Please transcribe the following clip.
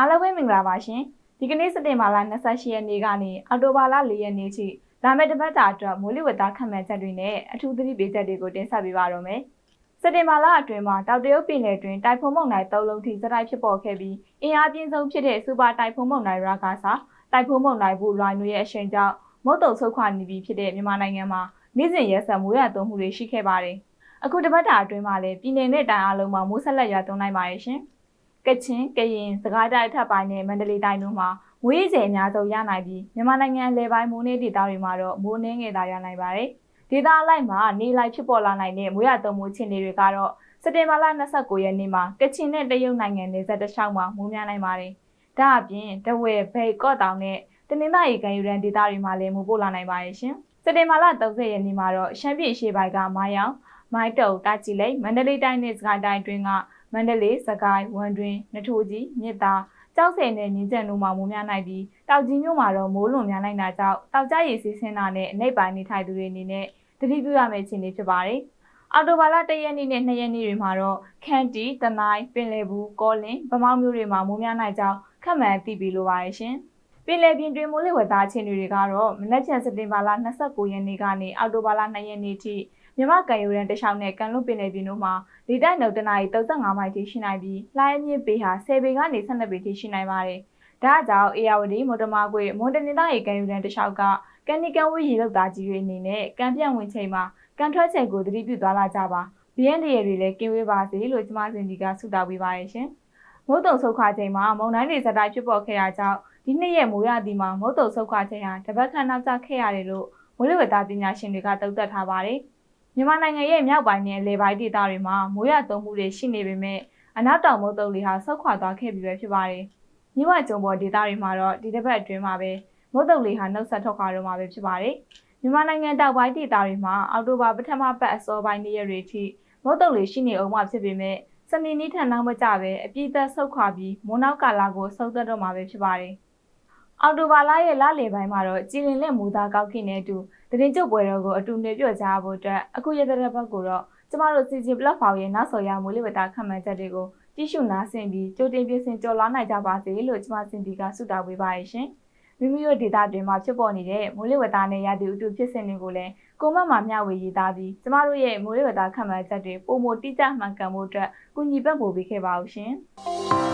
အားလုံးပဲမင်္ဂလာပါရှင်ဒီကနေ့စက်တင်ဘာလ28ရက်နေ့ကနေအောက်တိုဘာလ4ရက်နေ့ထိလာမယ့်တစ်ပတ်တာအတွက်မိုးလေဝသခန့်မှန်းချက်တွေနဲ့အထူးသတိပေးချက်တွေကိုတင်ဆက်ပေးပါတော့မယ်စက်တင်ဘာလအတွင်းမှာတောက်တရုတ်ပင်လယ်တွင်တိုက်ဖုန်းမုန်တိုင်း၃လုံးထိစတိုက်ဖြစ်ပေါ်ခဲ့ပြီးအင်အားပြင်းဆုံးဖြစ်တဲ့စူပါတိုက်ဖုန်းမုန်တိုင်းရာဂါစာတိုက်ဖုန်းမုန်တိုင်းဘူလွိုင်းတို့ရဲ့အရှိန်ကြောင့်မုတ်တုံဆုတ်ခွာနေပြီဖြစ်တဲ့မြန်မာနိုင်ငံမှာနေ့စဉ်ရက်ဆက်မိုးရွာသွန်းမှုတွေရှိခဲ့ပါတယ်အခုတစ်ပတ်တာအတွင်းမှာလည်းပြည်내နဲ့တိုင်းအားလုံးမှာမိုးဆက်လက်ရွာသွန်းနိုင်ပါတယ်ရှင် ကချင်ကရင်စကိုင်းတိုင်းအထက်ပိုင်းနဲ့မန္တလေးတိုင်းတို့မှာမွေးရေအများဆုံးရနိုင်ပြီးမြန်မာနိုင်ငံလေပိုင်းမိုးနေဒေသတွေမှာတော့မိုးနှင်းငယ်သာရနိုင်ပါတယ်ဒေသအလိုက်မှာနေလိုက်ဖြစ်ပေါ်လာနိုင်တဲ့မိုးရသွန်းမှုအခြေအနေတွေကတော့စက်တင်ဘာလ29ရက်နေ့မှာကချင်နဲ့တရုတ်နိုင်ငံနယ်စပ်တစ်လျှောက်မှာမိုးများနိုင်ပါတယ်ဒါအပြင်တဝဲဘိတ်ကော့တောင်နဲ့တနင်္သာရီကံယူရန်ဒေသတွေမှာလည်းမိုးပို့လာနိုင်ပါတယ်ရှင်စက်တင်ဘာလ30ရက်နေ့မှာတော့ရှမ်းပြည်ရှေ့ပိုင်းကမိုင်းအောင်မိုင်းတုံတာချီလိတ်မန္တလေးတိုင်းနဲ့စကိုင်းတိုင်းတွင်းက မန္တလေးစကိုင်းဝမ်တွင်နထိုးကြီးမြစ်သာကြောက်စင်နဲ့မြင်းကျန်တို့မှာမိုးများနိုင်ပြီးတောက်ကြီးမြို့မှာတော့မိုးလွန်များနိုင်တာကြောင့်တောက်ကြရည်စီးဆင်းတာနဲ့အနိပ်ပိုင်းနေထိုင်သူတွေအနေနဲ့တတိပြုရမယ့်အခြေအနေဖြစ်ပါတယ်။အော်တိုဘာလ၁ရက်နေ့နဲ့၂ရက်နေ့တွေမှာတော့ခန့်တီတနိုင်းပင်လယ်ဘူးကောလင်ဗမောက်မျိုးတွေမှာမိုးများနိုင်ကြောင်းခန့်မှန်းသိပြီးလိုပါတယ်ရှင်။ပင်လယ်ပြင်တွင်မိုးလေဝသအခြေအနေတွေကတော့မနက်ဖြန်စက်တင်ဘာလ29ရက်နေ့ကနေအောက်တိုဘာလ2ရက်နေ့ထိ မြမကန်ယူရန်တခြားနဲ့ကန်လွတ်ပင်လယ်ပြင်တို့မှာလေတိုက်နှုန်းတနအီ35မိုင်ထိရှိနိုင်ပြီးလှိုင်းအမြင့်ပေဟာ10ပေကနေ12ပေထိရှိနိုင်ပါတယ်။ဒါကြောင့်အေယာဝတီမော်တမာကွေမွန်တနီလာရေကန်ယူရန်တခြားကကန်နီကန်ဝေးရေလောက်သားကြီးတွေအနေနဲ့ကန်ပြန့်ဝင်ချိန်မှာကန်ထွက်ချိန်ကိုသတိပြုသွားလာကြပါ။ BND တွေလည်းကင်းဝေးပါစေလို့ကျမစင်ဒီကဆုတောင်းပေးပါရရှင်။မိုးတုံဆုတ်ခွာချိန်မှာမုန်တိုင်းတွေဇက်တိုက်ဖြစ်ပေါ်ခဲ့တာကြောင့်ဒီနှစ်ရဲ့မိုးရသည်မှာမုတ်တုံဆုတ်ခွာချိန်ဟာတပတ်ခန့်နောက်ကျခဲ့ရတယ်လို့မိုးလေဝသပညာရှင်တွေကတုံ့တက်ထားပါတယ်။ မြန်မာနိုင်ငံရဲ့မြောက်ပိုင်းနဲ့လေပိုင်းဒေသတွေမှာမိုးရွာသွန်းမှုတွေရှိနေပေမဲ့အနောက်တောင်မုတ်တုံလေဟာဆုတ်ခွာသွားခဲ့ပြီပဲဖြစ်ပါတယ်။မြဝကျုံပေါ်ဒေသတွေမှာတော့ဒီတစ်ပတ်အတွင်းမှာပဲမုတ်တုံလေဟာနှုတ်ဆက်ထွက်ခွာတော့မှာပဲဖြစ်ပါတယ်။မြန်မာနိုင်ငံတောင်ပိုင်းဒေသတွေမှာအောက်တိုဘာပထမပတ်အစောပိုင်းနေ့ရက်တွေထိမုတ်တုံလေရှိနေအောင်မှဖြစ်ပေမဲ့စနေနေ့ထက်နောက်မကျပဲအပြည့်သက်ဆုတ်ခွာပြီးမိုးနောက်ကာလကိုဆုတ်သက်တော့မှာပဲဖြစ်ပါတယ်။အော်တိုဘာလရဲ့လလယ်ပိုင်းမှာတော့ကြည်လင်လက်မူသားကောက်ခင်နဲ့အတူ တရင်ကျုပ်ပွဲတော်ကိုအတူနေပြကြဖို့အတွက်အခုရတဲ့ဘက်ကိုတော့ကျမတို့ CG platform ရဲ့နောက်ဆော်ရမိုးလေဝသခန့်မှန်းချက်တွေကိုကြည့်ရှုနားဆင်ပြီးကြိုတင်ပြင်ဆင်ကြော်လွှားနိုင်ကြပါစေလို့ကျမစင်ဒီကဆုတောင်းပေးပါရရှင်မိမိတို့ဒေတာတွေမှာဖြစ်ပေါ်နေတဲ့မိုးလေဝသနဲ့ရာသီဥတုဖြစ်စဉ်တွေကိုလည်းကိုမတ်မှာမျှဝေရေးသားပြီးကျမတို့ရဲ့မိုးလေဝသခန့်မှန်းချက်တွေပုံမတိကျမှန်ကန်မှုအတွက်ကူညီပံ့ပိုးပေးခဲ့ပါဦးရှင်။